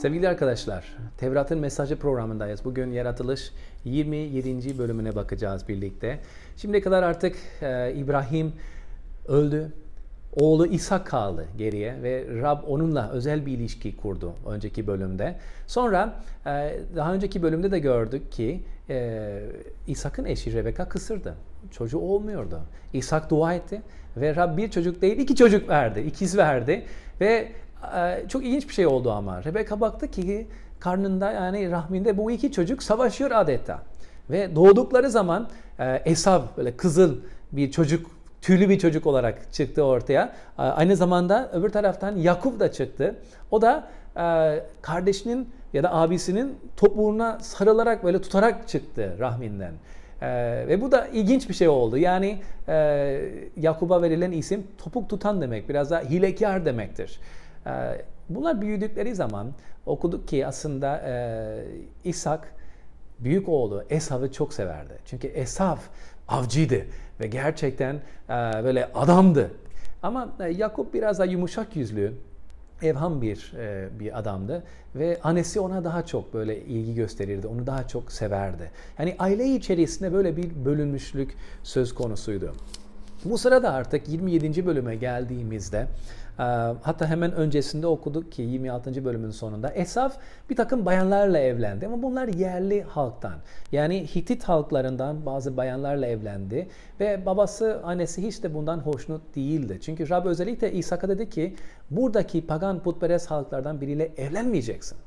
Sevgili arkadaşlar, Tevrat'ın mesajı programındayız. Bugün yaratılış 27. bölümüne bakacağız birlikte. Şimdiye kadar artık e, İbrahim öldü. Oğlu İshak kaldı geriye ve Rab onunla özel bir ilişki kurdu önceki bölümde. Sonra e, daha önceki bölümde de gördük ki e, İshak'ın eşi Rebeka kısırdı. Çocuğu olmuyordu. İshak dua etti ve Rab bir çocuk değil iki çocuk verdi, ikiz verdi ve çok ilginç bir şey oldu ama. Rebeka baktı ki karnında yani rahminde bu iki çocuk savaşıyor adeta. Ve doğdukları zaman e, Esav böyle kızıl bir çocuk, tüylü bir çocuk olarak çıktı ortaya. E, Aynı zamanda öbür taraftan Yakup da çıktı. O da e, kardeşinin ya da abisinin topuğuna sarılarak böyle tutarak çıktı rahminden. Ee, ve bu da ilginç bir şey oldu. Yani e, Yakup'a verilen isim topuk tutan demek. Biraz da hilekar demektir. Ee, bunlar büyüdükleri zaman okuduk ki aslında e, İshak büyük oğlu Esav'ı çok severdi. Çünkü Esav avcıydı ve gerçekten e, böyle adamdı. Ama e, Yakup biraz daha yumuşak yüzlü, evham bir bir adamdı ve annesi ona daha çok böyle ilgi gösterirdi. Onu daha çok severdi. Yani aile içerisinde böyle bir bölünmüşlük söz konusuydu. Bu sırada artık 27. bölüme geldiğimizde hatta hemen öncesinde okuduk ki 26. bölümün sonunda Esaf bir takım bayanlarla evlendi ama bunlar yerli halktan. Yani Hitit halklarından bazı bayanlarla evlendi ve babası annesi hiç de bundan hoşnut değildi. Çünkü Rab özellikle İshak'a dedi ki buradaki pagan putperest halklardan biriyle evlenmeyeceksin.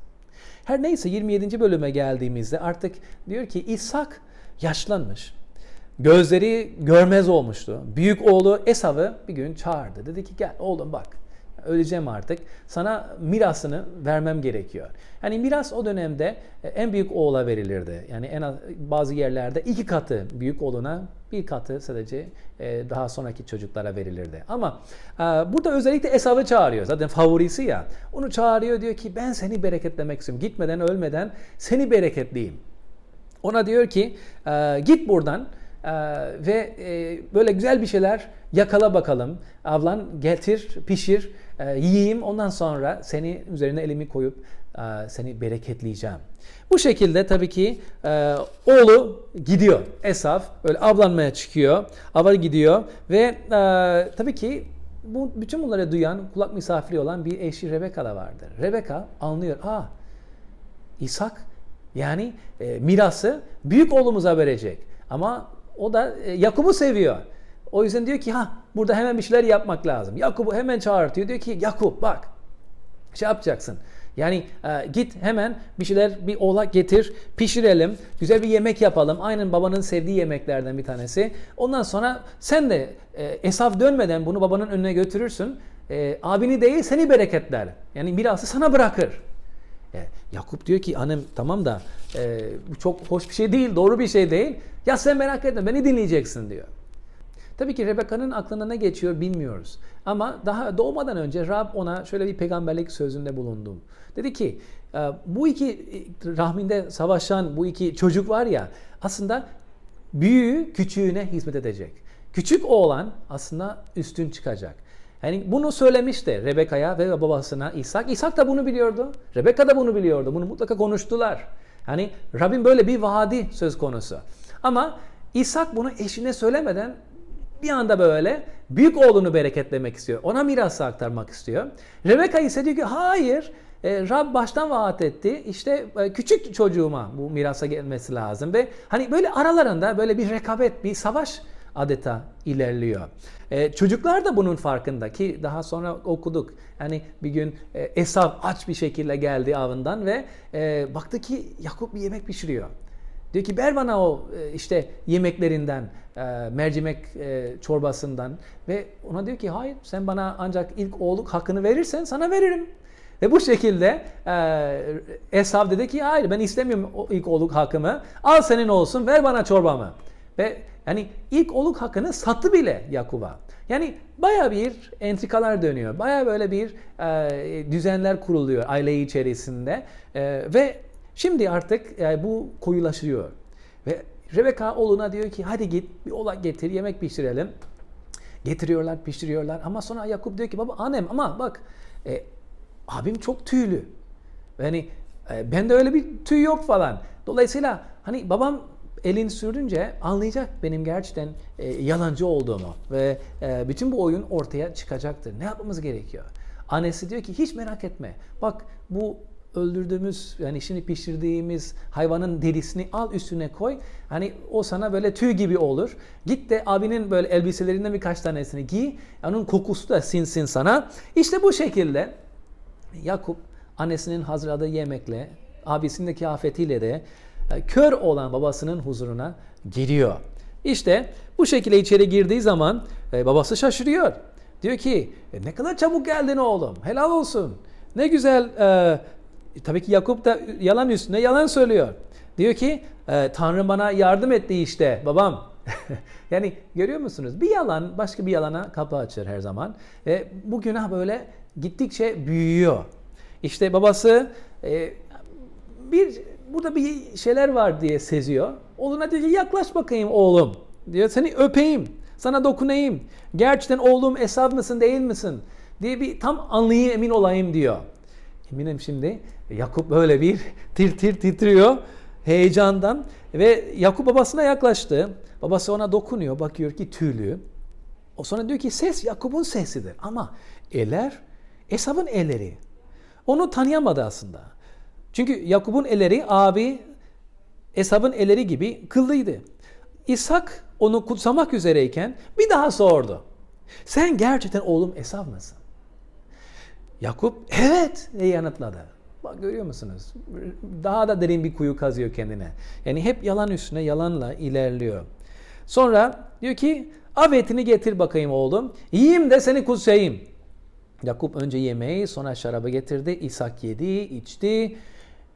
Her neyse 27. bölüme geldiğimizde artık diyor ki İshak yaşlanmış. Gözleri görmez olmuştu. Büyük oğlu Esav'ı bir gün çağırdı. Dedi ki gel oğlum bak öleceğim artık. Sana mirasını vermem gerekiyor. Yani miras o dönemde e, en büyük oğula verilirdi. Yani en az, bazı yerlerde iki katı büyük oğluna, bir katı sadece e, daha sonraki çocuklara verilirdi. Ama e, burada özellikle Esav'ı çağırıyor. Zaten favorisi ya. Onu çağırıyor diyor ki ben seni bereketlemek istiyorum. Gitmeden ölmeden seni bereketleyeyim. Ona diyor ki git buradan e, ve e, böyle güzel bir şeyler yakala bakalım. Avlan getir, pişir, e, yiyeyim. Ondan sonra seni üzerine elimi koyup e, seni bereketleyeceğim. Bu şekilde tabii ki oğlu gidiyor. Esaf öyle avlanmaya çıkıyor. Ava gidiyor ve tabii ki bu bütün bunları duyan, kulak misafiri olan bir eşi Rebeka da vardır. Rebeka anlıyor. Aa İshak yani e, mirası büyük oğlumuza verecek. Ama o da e, Yakup'u seviyor. O yüzden diyor ki ha burada hemen bir şeyler yapmak lazım. Yakup'u hemen çağırtıyor. Diyor ki Yakup bak şey yapacaksın. Yani e, git hemen bir şeyler bir oğlak getir, pişirelim, güzel bir yemek yapalım. Aynen babanın sevdiği yemeklerden bir tanesi. Ondan sonra sen de e, Esaf dönmeden bunu babanın önüne götürürsün. E, abini değil seni bereketler. Yani mirası sana bırakır. E, Yakup diyor ki annem tamam da e, bu çok hoş bir şey değil, doğru bir şey değil. Ya sen merak etme beni dinleyeceksin diyor. Tabii ki Rebeka'nın aklına ne geçiyor bilmiyoruz. Ama daha doğmadan önce Rab ona şöyle bir peygamberlik sözünde bulundu. Dedi ki e, bu iki rahminde savaşan bu iki çocuk var ya aslında büyüğü küçüğüne hizmet edecek. Küçük oğlan aslında üstün çıkacak. Yani bunu söylemişti Rebeka'ya ve babasına İshak. İshak da bunu biliyordu. Rebeka da bunu biliyordu. Bunu mutlaka konuştular. Yani Rabbin böyle bir vaadi söz konusu. Ama İshak bunu eşine söylemeden bir anda böyle büyük oğlunu bereketlemek istiyor. Ona mirası aktarmak istiyor. Rebeka ise diyor ki hayır e, Rab baştan vaat etti. İşte e, küçük çocuğuma bu mirasa gelmesi lazım ve hani böyle aralarında böyle bir rekabet, bir savaş adeta ilerliyor. E, çocuklar da bunun farkında ki daha sonra okuduk. Yani bir gün e, Esav aç bir şekilde geldi avından ve e, baktı ki Yakup bir yemek pişiriyor. Diyor ki ver bana o e, işte yemeklerinden, e, mercimek e, çorbasından ve ona diyor ki hayır sen bana ancak ilk oğluk hakkını verirsen sana veririm. Ve bu şekilde Esav dedi ki hayır ben istemiyorum ilk oğluk hakkımı. Al senin olsun ver bana çorbamı. Ve yani ilk oluk hakkını sattı bile Yakup'a. Yani baya bir entrikalar dönüyor. Baya böyle bir e, düzenler kuruluyor aile içerisinde. E, ve şimdi artık e, bu koyulaşıyor. Ve Rebeka oğluna diyor ki hadi git bir olak getir yemek pişirelim. Getiriyorlar pişiriyorlar ama sonra Yakup diyor ki baba annem ama bak e, abim çok tüylü. Yani e, bende öyle bir tüy yok falan. Dolayısıyla hani babam elini sürdünce anlayacak benim gerçekten e, yalancı olduğumu ve e, bütün bu oyun ortaya çıkacaktır. Ne yapmamız gerekiyor? Annesi diyor ki hiç merak etme. Bak bu öldürdüğümüz yani şimdi pişirdiğimiz hayvanın derisini al üstüne koy. Hani o sana böyle tüy gibi olur. Git de abinin böyle elbiselerinden birkaç tanesini giy. Onun kokusu da sinsin sana. İşte bu şekilde Yakup annesinin hazırladığı yemekle, abisinin de kıyafetiyle de kör olan babasının huzuruna giriyor. İşte bu şekilde içeri girdiği zaman e, babası şaşırıyor. Diyor ki "E, ne kadar çabuk geldin oğlum. Helal olsun. Ne güzel. e, tabii ki Yakup da yalan üstüne yalan söylüyor. Diyor ki e, Tanrı bana yardım etti işte babam. yani görüyor musunuz? Bir yalan başka bir yalana kapı açır her zaman. Ve bu günah böyle gittikçe büyüyor. İşte babası e, bir burada bir şeyler var diye seziyor. Oğluna diyor ki yaklaş bakayım oğlum. Diyor seni öpeyim. Sana dokunayım. Gerçekten oğlum Esav mısın değil misin? Diye bir tam anlayayım emin olayım diyor. Eminim şimdi Yakup böyle bir tir tir titriyor heyecandan ve Yakup babasına yaklaştı. Babası ona dokunuyor. Bakıyor ki tüylü. O sonra diyor ki ses Yakup'un sesidir ama eller Esav'ın elleri. Onu tanıyamadı aslında. Çünkü Yakup'un elleri abi Esav'ın elleri gibi kıllıydı. İshak onu kutsamak üzereyken bir daha sordu. Sen gerçekten oğlum Esav mısın? Yakup evet diye yanıtladı. Bak görüyor musunuz? Daha da derin bir kuyu kazıyor kendine. Yani hep yalan üstüne yalanla ilerliyor. Sonra diyor ki av etini getir bakayım oğlum. Yiyeyim de seni kutsayayım. Yakup önce yemeği sonra şarabı getirdi. İshak yedi, içti.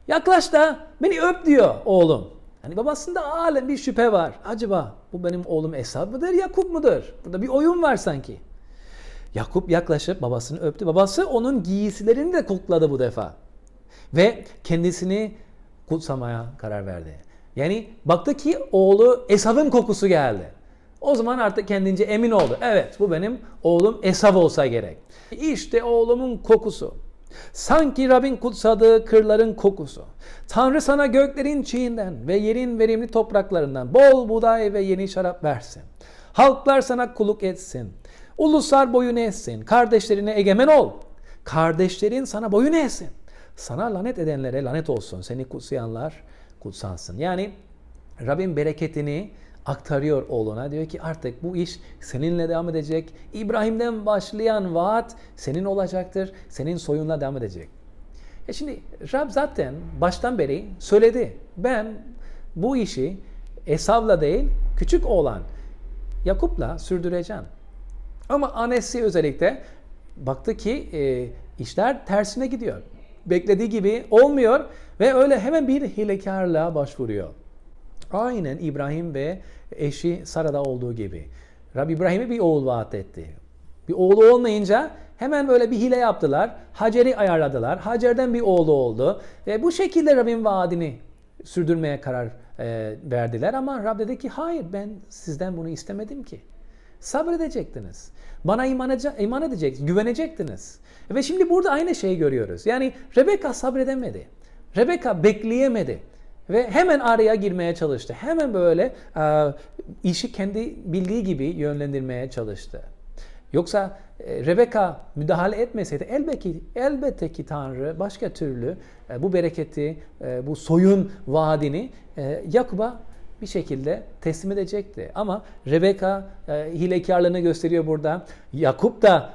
Yaklaş da beni öp diyor oğlum. Hani babasında halen bir şüphe var. Acaba bu benim oğlum Esav mıdır, Yakup mudur? Burada bir oyun var sanki. Yakup yaklaşıp babasını öptü. Babası onun giysilerini de kokladı bu defa. Ve kendisini kutsamaya karar verdi. Yani baktı ki oğlu Esav'ın kokusu geldi. O zaman artık kendince emin oldu. Evet bu benim oğlum Esav olsa gerek. İşte oğlumun kokusu. Sanki Rabbin kutsadığı kırların kokusu. Tanrı sana göklerin çiğinden ve yerin verimli topraklarından bol buğday ve yeni şarap versin. Halklar sana kuluk etsin. Uluslar boyun eğsin. Kardeşlerine egemen ol. Kardeşlerin sana boyun eğsin. Sana lanet edenlere lanet olsun. Seni kutsayanlar kutsansın. Yani Rabbin bereketini aktarıyor oğluna. Diyor ki artık bu iş seninle devam edecek. İbrahim'den başlayan vaat senin olacaktır. Senin soyunla devam edecek. E şimdi Rab zaten baştan beri söyledi. Ben bu işi Esav'la değil küçük oğlan Yakup'la sürdüreceğim. Ama annesi özellikle baktı ki e, işler tersine gidiyor. Beklediği gibi olmuyor ve öyle hemen bir hilekarlığa başvuruyor. Aynen İbrahim ve eşi Sara'da olduğu gibi. Rabbi İbrahim'e bir oğul vaat etti. Bir oğlu olmayınca hemen böyle bir hile yaptılar. Hacer'i ayarladılar. Hacer'den bir oğlu oldu. Ve bu şekilde Rabbin vaadini sürdürmeye karar e, verdiler. Ama Rab dedi ki hayır ben sizden bunu istemedim ki. Sabredecektiniz. Bana iman, iman edecek, güvenecektiniz. Ve şimdi burada aynı şeyi görüyoruz. Yani Rebecca sabredemedi. Rebecca bekleyemedi. Ve hemen araya girmeye çalıştı. Hemen böyle e, işi kendi bildiği gibi yönlendirmeye çalıştı. Yoksa e, Rebecca müdahale etmeseydi elbette elbette ki Tanrı başka türlü e, bu bereketi, e, bu soyun vaadini e, Yakup'a bir şekilde teslim edecekti. Ama Rebecca e, hilekarlığını gösteriyor burada. Yakup da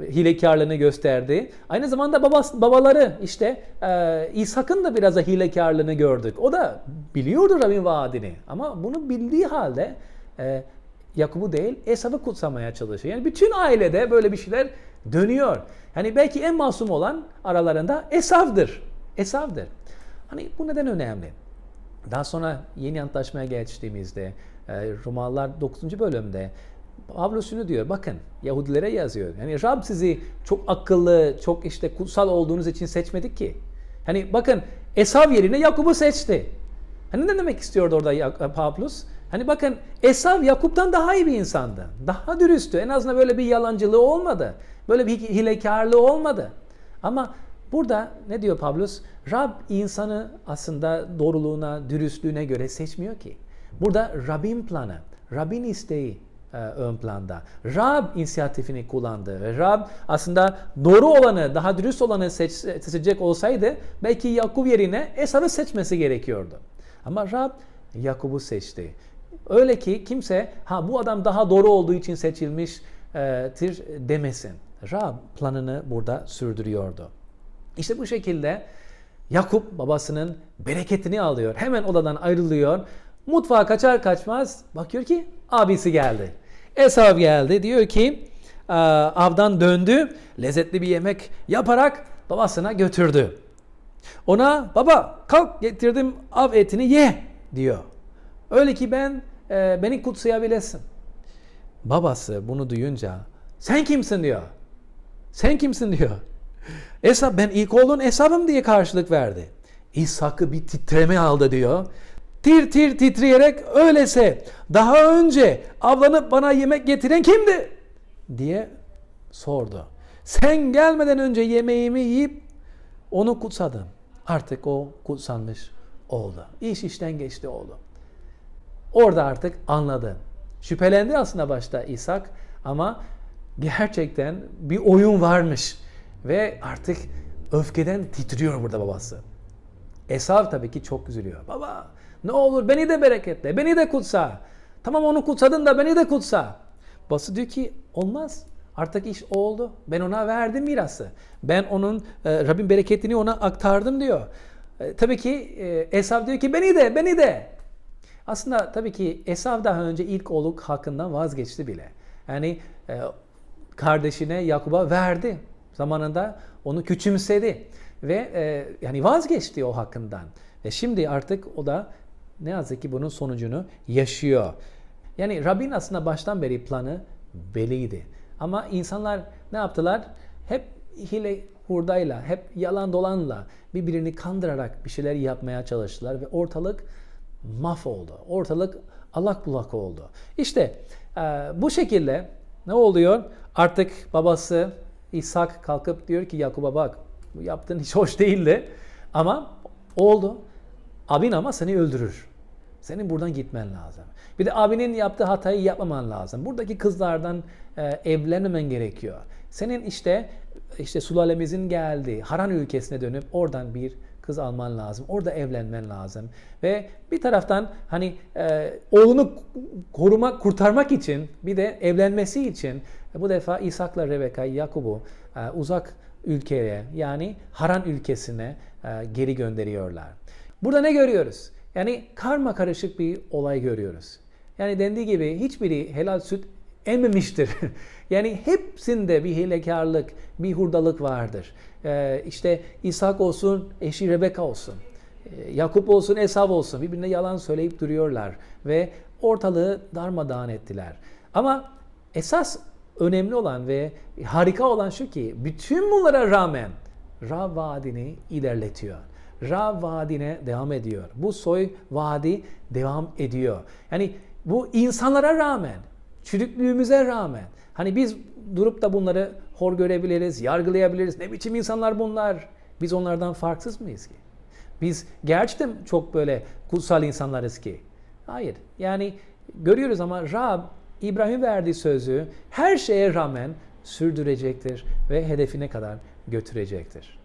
hilekarlığını gösterdi. Aynı zamanda babası, babaları işte e, İshak'ın da biraz da hilekarlığını gördük. O da biliyordu Rabbin vaadini. Ama bunu bildiği halde e, Yakup'u değil Esav'ı kutsamaya çalışıyor. Yani bütün ailede böyle bir şeyler dönüyor. Yani belki en masum olan aralarında Esav'dır. Esav'dır. Hani bu neden önemli? Daha sonra yeni antlaşmaya geçtiğimizde e, Romalılar 9. bölümde Pavlus şunu diyor. Bakın Yahudilere yazıyor. Yani Rab sizi çok akıllı, çok işte kutsal olduğunuz için seçmedik ki. Hani bakın Esav yerine Yakup'u seçti. Hani ne demek istiyordu orada Ya- Pavlus? Hani bakın Esav Yakup'tan daha iyi bir insandı. Daha dürüsttü. En azından böyle bir yalancılığı olmadı. Böyle bir hilekarlığı olmadı. Ama Burada ne diyor Pavlus? Rab insanı aslında doğruluğuna, dürüstlüğüne göre seçmiyor ki. Burada Rab'in planı, Rab'in isteği e, ön planda. Rab inisiyatifini kullandı. Ve Rab aslında doğru olanı, daha dürüst olanı seç, seçecek olsaydı belki Yakup yerine Esav'ı seçmesi gerekiyordu. Ama Rab Yakup'u seçti. Öyle ki kimse ha bu adam daha doğru olduğu için seçilmiştir demesin. Rab planını burada sürdürüyordu. İşte bu şekilde Yakup babasının bereketini alıyor. Hemen odadan ayrılıyor. Mutfağa kaçar kaçmaz bakıyor ki abisi geldi. Esav geldi. Diyor ki avdan döndü. Lezzetli bir yemek yaparak babasına götürdü. Ona baba kalk getirdim av etini ye diyor. Öyle ki ben e, beni kutsayabilesin. Babası bunu duyunca sen kimsin diyor. Sen kimsin diyor. Esab ben ilk oğlun Esab'ım diye karşılık verdi. İshak'ı bir titreme aldı diyor. Tir tir titreyerek öylese daha önce avlanıp bana yemek getiren kimdi? diye sordu. Sen gelmeden önce yemeğimi yiyip onu kutsadım. Artık o kutsanmış oldu. İş işten geçti oldu. Orada artık anladı. Şüphelendi aslında başta İshak ama gerçekten bir oyun varmış. Ve artık öfkeden titriyor burada babası. Esav tabii ki çok üzülüyor. Baba ne olur beni de bereketle, beni de kutsa. Tamam onu kutsadın da beni de kutsa. Babası diyor ki olmaz. Artık iş oldu. Ben ona verdim mirası. Ben onun e, Rabbin bereketini ona aktardım diyor. E, tabii ki e, Esav diyor ki beni de, beni de. Aslında tabii ki Esav daha önce ilk oğluk hakkından vazgeçti bile. Yani e, kardeşine Yakub'a verdi. Zamanında onu küçümsedi ve e, yani vazgeçti o hakkından. Ve şimdi artık o da ne yazık ki bunun sonucunu yaşıyor. Yani Rabbin aslında baştan beri planı belliydi. Ama insanlar ne yaptılar? Hep hile hurdayla, hep yalan dolanla birbirini kandırarak bir şeyler yapmaya çalıştılar ve ortalık mahvoldu. Ortalık allak bullak oldu. İşte e, bu şekilde ne oluyor? Artık babası İshak kalkıp diyor ki Yakup'a bak bu yaptığın hiç hoş değildi ama oldu. Abin ama seni öldürür. Senin buradan gitmen lazım. Bir de abinin yaptığı hatayı yapmaman lazım. Buradaki kızlardan e, evlenmemen gerekiyor. Senin işte işte sulalemizin geldiği Haran ülkesine dönüp oradan bir kız alman lazım. Orada evlenmen lazım. Ve bir taraftan hani e, oğlunu korumak, kurtarmak için bir de evlenmesi için bu defa İshak'la Rebeka, Yakub'u e, uzak ülkeye yani Haran ülkesine e, geri gönderiyorlar. Burada ne görüyoruz? Yani karma karışık bir olay görüyoruz. Yani dendiği gibi hiçbiri helal süt emmemiştir. yani hepsinde bir hilekarlık, bir hurdalık vardır. Ee, işte İshak olsun, eşi Rebeka olsun. Ee, Yakup olsun, Esav olsun. Birbirine yalan söyleyip duruyorlar. Ve ortalığı darmadağın ettiler. Ama esas önemli olan ve harika olan şu ki bütün bunlara rağmen Ra vaadini ilerletiyor. Ra vaadine devam ediyor. Bu soy vaadi devam ediyor. Yani bu insanlara rağmen, çürüklüğümüze rağmen hani biz durup da bunları hor görebiliriz, yargılayabiliriz. Ne biçim insanlar bunlar? Biz onlardan farksız mıyız ki? Biz gerçekten çok böyle kutsal insanlarız ki. Hayır. Yani görüyoruz ama Rab İbrahim verdiği sözü her şeye rağmen sürdürecektir ve hedefine kadar götürecektir.